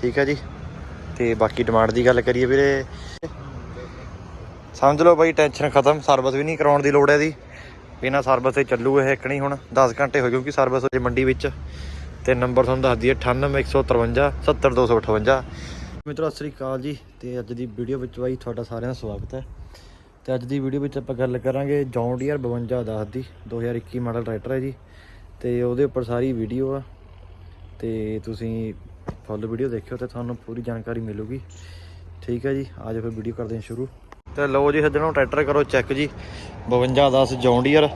ਠੀਕ ਹੈ ਜੀ। ਤੇ ਬਾਕੀ ਡਿਮਾਂਡ ਦੀ ਗੱਲ ਕਰੀਏ ਵੀਰੇ। ਸਮਝ ਲਓ ਬਾਈ ਟੈਨਸ਼ਨ ਖਤਮ ਸਰਵਿਸ ਵੀ ਨਹੀਂ ਕਰਾਉਣ ਦੀ ਲੋੜ ਹੈ ਦੀ ਬਿਨਾ ਸਰਵਿਸ ਤੇ ਚੱਲੂ ਇਹ ਇੱਕ ਨਹੀਂ ਹੁਣ। 10 ਘੰਟੇ ਹੋ ਗਏ ਕਿਉਂਕਿ ਸਰਵਿਸ ਜੇ ਮੰਡੀ ਵਿੱਚ। ਤੇ ਨੰਬਰ ਤੁਹਾਨੂੰ ਦੱਸ ਦਈਏ 98153 70258 ਮਿੱਤਰੋ, ਸਤਿ ਸ੍ਰੀ ਅਕਾਲ ਜੀ। ਤੇ ਅੱਜ ਦੀ ਵੀਡੀਓ ਵਿੱਚ ਬਾਈ ਤੁਹਾਡਾ ਸਾਰਿਆਂ ਦਾ ਸਵਾਗਤ ਹੈ। ਤੇ ਅੱਜ ਦੀ ਵੀਡੀਓ ਵਿੱਚ ਆਪਾਂ ਗੱਲ ਕਰਾਂਗੇ ਜੌਨ ਡੀਅਰ 52 10 ਦੀ 2021 ਮਾਡਲ ਟਰੈਕਟਰ ਹੈ ਜੀ। ਤੇ ਉਹਦੇ ਉੱਪਰ ਸਾਰੀ ਵੀਡੀਓ ਆ। ਤੇ ਤੁਸੀਂ ਫੁੱਲ ਵੀਡੀਓ ਦੇਖਿਓ ਤੇ ਤੁਹਾਨੂੰ ਪੂਰੀ ਜਾਣਕਾਰੀ ਮਿਲੂਗੀ। ਠੀਕ ਹੈ ਜੀ ਆਜੋ ਫਿਰ ਵੀਡੀਓ ਕਰਦੇ ਹਾਂ ਸ਼ੁਰੂ। ਤੇ ਲਓ ਜੀ, ਸੱਜਣੋ, ਟਰੈਕਟਰ ਕਰੋ ਚੈੱਕ ਜੀ। 52 10 ਜੌਨ ਡੀਅਰ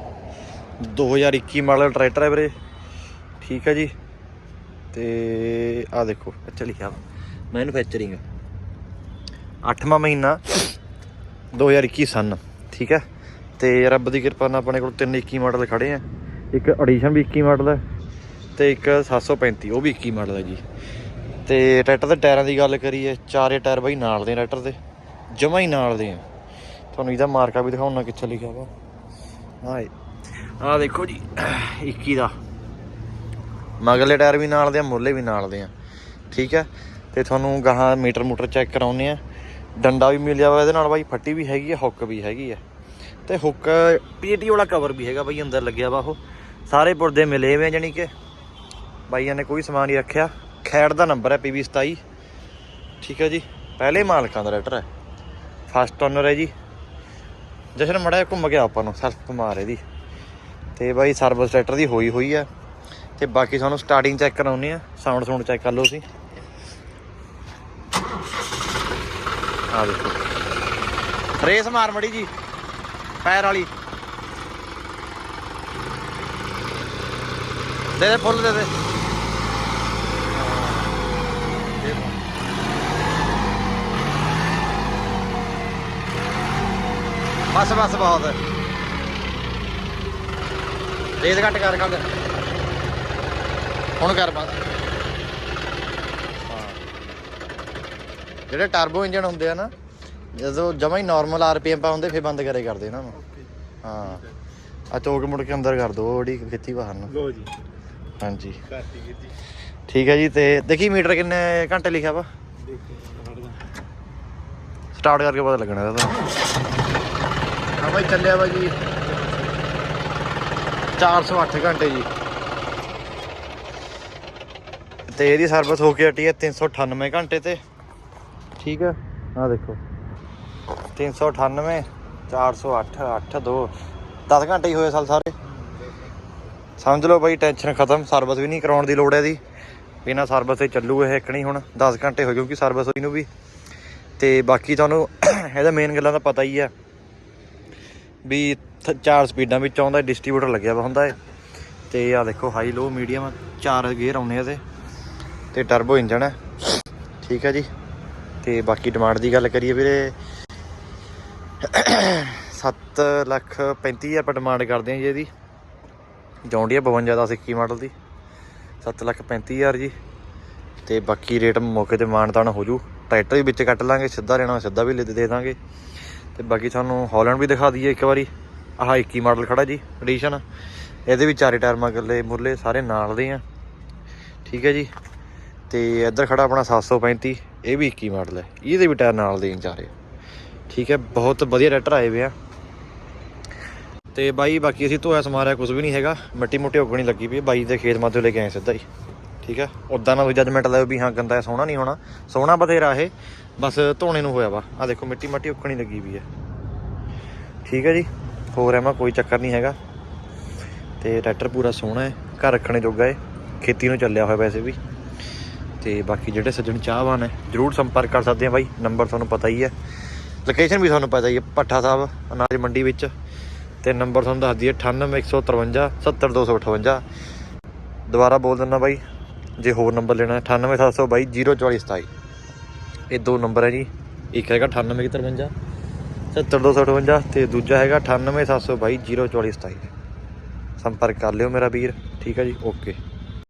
2021 ਮਾਡਲ ਟਰੈਕਟਰ ਹੈ ਵੀਰੇ। ਠੀਕ ਹੈ ਜੀ। ਤੇ ਆ ਦੇਖੋ, ਇੱਥੇ ਲਿਖਿਆ ਮੈਨੂਫੈਕਚਰਿੰਗ 8ਵਾਂ ਮਹੀਨਾ 2021 ਸਨ। ਠੀਕ ਹੈ। ਤੇ ਰੱਬ ਦੀ ਕਿਰਪਾ ਨਾਲ ਆਪਣੇ ਕੋਲ ਤਿੰਨ 21 ਮਾਡਲ ਖੜੇ ਆ। ਇੱਕ ਐਡੀਸ਼ਨ ਵੀ 21 ਮਾਡਲ ਹੈ ਤੇ ਇੱਕ 735 ਉਹ ਵੀ 21 ਮਾਡਲ ਹੈ ਜੀ। ਤੇ ਟਰੈਕਟਰ ਦੇ ਟਾਇਰਾਂ ਦੀ ਗੱਲ ਕਰੀਏ, ਚਾਰੇ ਟਾਇਰ ਬਾਈ ਨਾਲ ਦੇ ਟਰੈਕਟਰ ਦੇ, ਜਮਾ ਹੀ ਨਾਲ ਦੇ ਆ। ਤੁਹਾਨੂੰ ਇਹਦਾ ਮਾਰਕਾ ਵੀ ਦਿਖਾਉਣਾ ਕਿੱਥੇ ਲਿਖਿਆ ਵਾ। ਹਾਂ ਆ ਦੇਖੋ ਜੀ 21 ਦਾ। ਮਗਲੇ ਟਾਇਰ ਵੀ ਨਾਲ ਦੇ ਆ ਮੁੱਲੇ ਵੀ ਨਾਲ ਦੇ ਆ। ਠੀਕ ਹੈ ਤੇ ਤੁਹਾਨੂੰ ਗਾਹਾਂ ਮੀਟਰ ਮੂਟਰ ਚੈੱਕ ਕਰਾਉਨੇ ਆ। ਡੰਡਾ ਵੀ ਮਿਲ ਜਾਵਾ ਇਹਦੇ ਨਾਲ ਬਾਈ, ਫੱਟੀ ਵੀ ਹੈਗੀ ਆ, ਹੁੱਕ ਵੀ ਹੈਗੀ ਆ। ਤੇ ਹੁੱਕ ਪੀਟੀ ਵਾਲਾ ਕਵਰ ਵੀ ਹੈਗਾ ਬਾਈ, ਅੰਦਰ ਲੱਗਿਆ ਵਾ ਉਹ। ਸਾਰੇ ਪੁਰਦੇ ਮਿਲੇ ਹੋਏ ਆ ਜਾਨੀ ਕਿ। ਬਾਈਆਂ ਨੇ ਕੋਈ ਸਮਾਨ ਨਹੀਂ ਰੱਖਿਆ। ਖੈੜ ਦਾ ਨੰਬਰ ਹੈ ਪੀਵੀ 27 ਠੀਕ ਹੈ ਜੀ, ਪਹਿਲੇ ਮਾਲਕਾਂ ਦਾ ਲੈਟਰ ਹੈ। ਫਸਟ ਓਨਰ ਹੈ ਜੀ। ਜਸ਼ਨ, ਮੜਾ ਘੁੰਮ ਗਿਆ ਆਪਾਂ ਨੂੰ ਸਲਫ ਮਾਰ ਇਹਦੀ ਤੇ ਬਾਈ ਸਰਵਿਸ ਲੈਟਰ ਦੀ ਹੋਈ ਹੋਈ ਹੈ। ਤੇ ਬਾਕੀ ਤੁਹਾਨੂੰ ਸਟਾਰਟਿੰਗ ਚੈੱਕ ਕਰਾਉਣੀ ਆ ਸਾਊਂਡ ਸਾਊਂਡ ਚੈੱਕ ਕਰ ਲਓ ਤੁਸੀਂ। ਆ ਦੇਖੋ। ਰੇਸ ਮਾਰ ਮੜੀ ਜੀ। ਪੈਰ ਵਾਲੀ। ਦੇ ਦੇ, ਫੁੱਲ ਦੇ ਦੇ। ਬਸ ਬਸ ਬਹੁਤ। ਰੇਸ ਘੱਟ ਕਰ ਕਰ ਹੁਣ ਕਰ ਬਸ। ਜਿਹੜੇ ਟਰਬੋ ਇੰਜਨ ਹੁੰਦੇ ਆ ਨਾ ਜਦੋਂ ਜਮਾ ਹੀ ਨਾਰਮਲ ਆਰਪੀਐਮ ਪਾ ਹੁੰਦੇ ਫਿਰ ਬੰਦ ਕਰੇ ਕਰਦੇ ਇਹਨਾਂ ਨੂੰ ਹਾਂ। ਆ ਚੋਕ ਮੁੜ ਕੇ ਅੰਦਰ ਕਰ ਦੋ ਜਿਹੜੀ ਖਿੱਤੀ ਬਾਹਰ ਨੂੰ। ਲੋ ਜੀ। ਹਾਂਜੀ। ਠੀਕ ਹੈ ਜੀ ਤੇ ਦੇਖੀ ਮੀਟਰ ਕਿੰਨੇ ਘੰਟੇ ਲਿਖਿਆ ਵਾ? ਸਟਾਰਟ ਕਰਕੇ ਪਤਾ ਲੱਗਣਾ ਇਹਦਾ ਹਾਂ ਬਾਈ ਚੱਲਿਆ ਵਾ ਜੀ। 408 ਘੰਟੇ ਜੀ। ਤੇ ਇਹਦੀ ਸਰਵਿਸ ਹੋ ਕੇ ਹਟੀ ਹੈ 398 ਘੰਟੇ ਤੇ। ਠੀਕ ਹੈ। ਆ ਦੇਖੋ। 398 408 8 2 10 ਘੰਟੇ ਹੀ ਹੋਏ ਸਾਲ ਸਾਰੇ। ਸਮਝ ਲਓ ਬਾਈ ਟੈਨਸ਼ਨ ਖਤਮ। ਸਰਵਿਸ ਵੀ ਨਹੀਂ ਕਰਾਉਣ ਦੀ ਲੋੜ ਹੈ ਦੀ ਬਿਨਾ ਸਰਵਿਸ ਤੇ ਚੱਲੂ ਇਹ ਇੱਕ ਨਹੀਂ ਹੁਣ। 10 ਘੰਟੇ ਹੋ ਗਏ ਕਿਉਂਕਿ ਸਰਵਿਸ ਹੋਈ ਨੂੰ ਵੀ। ਤੇ ਬਾਕੀ ਤੁਹਾਨੂੰ ਇਹਦਾ ਮੇਨ ਗੱਲਾਂ ਦਾ ਪਤਾ ਹੀ ਹੈ। ਵੀ ਚਾਰ ਸਪੀਡਾਂ ਵਿੱਚ ਆਉਂਦਾ ਡਿਸਟ੍ਰੀਬਿਊਟਰ ਲੱਗਿਆ ਵਾ ਹੁੰਦਾ ਹੈ ਤੇ ਆ ਦੇਖੋ ਹਾਈ ਲੋ ਮੀਡੀਅਮ ਚਾਰ ਗੇਅਰ ਆਉਂਦੇ ਆ ਤੇ ਟਰਬੋ ਇੰਜਨ ਹੈ ਠੀਕ ਹੈ ਜੀ। ਤੇ ਬਾਕੀ ਡਿਮਾਂਡ ਦੀ ਗੱਲ ਕਰੀਏ ਵੀਰੇ 7 ਲੱਖ 35 ਹਜ਼ਾਰ ਰੁਪਏ ਡਿਮਾਂਡ ਕਰਦੇ ਆ ਜੀ ਇਹਦੀ। ਜੌਂਡੀਆ 52 ਦਾ 21 ਮਾਡਲ ਦੀ। 7 ਲੱਖ 35 ਹਜ਼ਾਰ ਜੀ। ਤੇ ਬਾਕੀ ਰੇਟ ਮੌਕੇ ਤੇ ਮਾਨਤਾਨ ਹੋ ਜੂ। ਟਰੈਕਟਰ ਵੀ ਵਿੱਚ ਕੱਟ ਲਾਂਗੇ, ਸਿੱਧਾ ਲੈਣਾ ਸਿੱਧਾ ਵੀ ਲੈ ਦੇ ਦਾਂਗੇ ਤੇ ਬਾਕੀ ਤੁਹਾਨੂੰ ਹਾਲੈਂਡ ਵੀ ਦਿਖਾ ਦਈਏ ਇੱਕ ਵਾਰੀ। ਆਹ 21 ਮਾਡਲ ਖੜਾ ਜੀ ਐਡੀਸ਼ਨ ਇਹਦੇ ਵੀ ਚਾਰੇ ਟਾਇਰ ਮਗਰਲੇ ਮੁਰਲੇ ਸਾਰੇ ਨਾਲ ਦੇ ਆ। ਠੀਕ ਹੈ ਜੀ। ਤੇ ਇੱਧਰ ਖੜਾ ਆਪਣਾ 735 ਇਹ ਵੀ 21 ਮਾਡਲ ਹੈ। ਇਹਦੇ ਵੀ ਟਾਇਰ ਨਾਲ ਦੇ ਚਾਰੇ। ਠੀਕ ਹੈ, ਬਹੁਤ ਵਧੀਆ ਟਰੈਕਟਰ ਆਏ ਵੇ ਆ। ਤੇ ਬਾਈ, ਬਾਕੀ ਅਸੀਂ ਧੋਇਆ ਸਮਾਰਿਆ ਕੁਝ ਵੀ ਨਹੀਂ ਹੈਗਾ। ਮਿੱਟੀ ਮੁੱਟੀ ਉੱਗਣੀ ਲੱਗੀ ਪਈ ਬਾਈ ਦੇ ਖੇਤ ਮਾਤੇ ਲੈ ਕੇ ਆਏ ਸਿੱਧਾ ਹੀ। ਠੀਕ ਹੈ ਉਦਾਂ ਨਾ ਕੋਈ ਜੱਜਮੈਂਟ ਲਾਇਓ ਵੀ ਹਾਂ, ਗੰਦਾ ਹੈ, ਸੋਹਣਾ ਨਹੀਂ ਹੋਣਾ। ਸੋਹਣਾ ਬਥੇਰਾ ਇਹ। ਬਸ ਧੋਣੇ ਨੂੰ ਹੋਇਆ ਵਾ। ਆ ਦੇਖੋ ਮਿੱਟੀ ਮੱਟੀ ਉੱਕਣੀ ਲੱਗੀ ਵੀ ਹੈ। ਠੀਕ ਹੈ ਜੀ। ਹੋਰ ਐਵੇਂ ਕੋਈ ਚੱਕਰ ਨਹੀਂ ਹੈਗਾ। ਤੇ ਟਰੈਕਟਰ ਪੂਰਾ ਸੋਹਣਾ ਹੈ। ਘਰ ਰੱਖਣੇ ਜੋਗਾ ਹੈ। ਖੇਤੀ ਨੂੰ ਚੱਲਿਆ ਹੋਇਆ ਵੈਸੇ ਵੀ। ਤੇ ਬਾਕੀ ਜਿਹੜੇ ਸੱਜਣ ਚਾਹਵਾਨ ਹੈ, ਜਰੂਰ ਸੰਪਰਕ ਕਰ ਸਕਦੇ ਆ ਬਾਈ। ਨੰਬਰ ਤੁਹਾਨੂੰ ਪਤਾ ਹੀ ਹੈ। ਲੋਕੇਸ਼ਨ ਵੀ ਤੁਹਾਨੂੰ ਪਤਾ ਹੀ ਹੈ, ਭੱਠਾ ਸਾਹਿਬ, ਅਨਾਜ ਮੰਡੀ ਵਿੱਚ। ਤੇ ਨੰਬਰ ਤੁਹਾਨੂੰ ਦੱਸ ਦਈਏ 98153 70258 ਦੁਬਾਰਾ ਬੋਲ ਦਿੰਦਾ ਬਾਈ। ਜੇ ਹੋਰ ਨੰਬਰ ਲੈਣਾ ਹੈ 98722 04427 ਇਹ ਦੋ ਨੰਬਰ ਹੈ ਜੀ। ਇੱਕ ਹੈਗਾ 9853 70258 ਤੇ ਦੂਜਾ ਹੈਗਾ 98722 04427 ਸੰਪਰਕ ਕਰ ਲਿਓ ਮੇਰਾ ਵੀਰ, ਠੀਕ ਹੈ ਜੀ? ਓਕੇ।